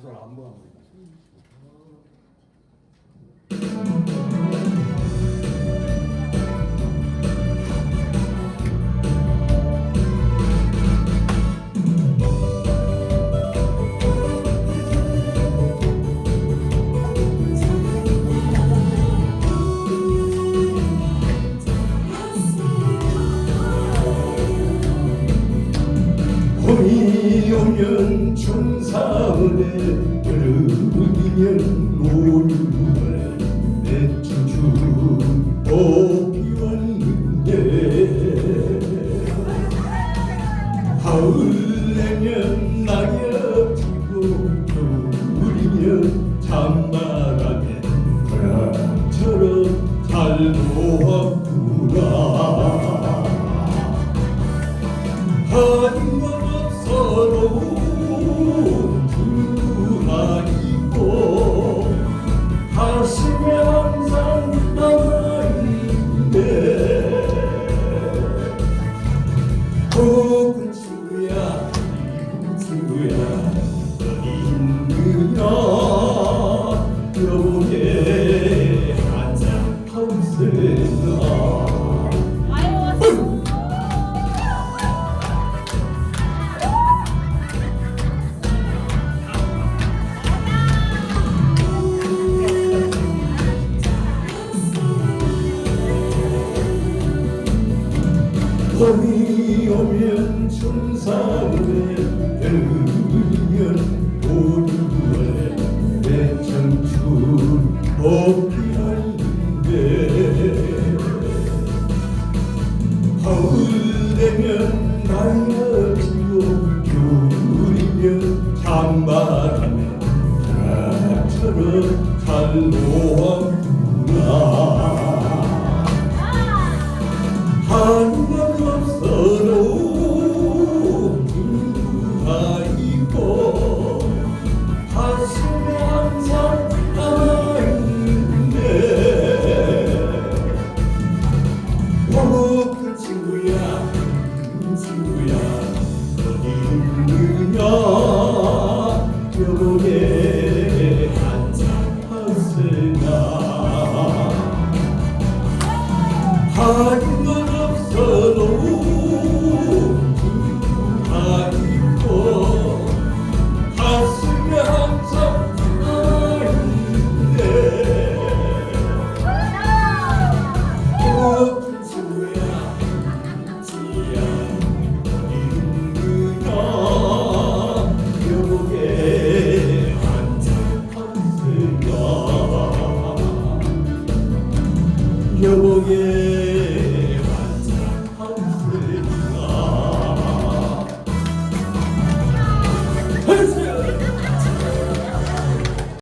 가사를 안 봄이 오면 춘사월에 여름이면 노을에 내 청춘 봄이 왔는데 가을 내면 낙엽 지고 겨울이면 찬바람에 바람처럼 잘 놓았구나. 하는 봄이 오면 춘사월에 여름이면 오류월에 내 청춘 봄비하는데 가을 되면 날려지고 겨울이면 찬바람에 바람처럼 잘 놓았구나 가 여보게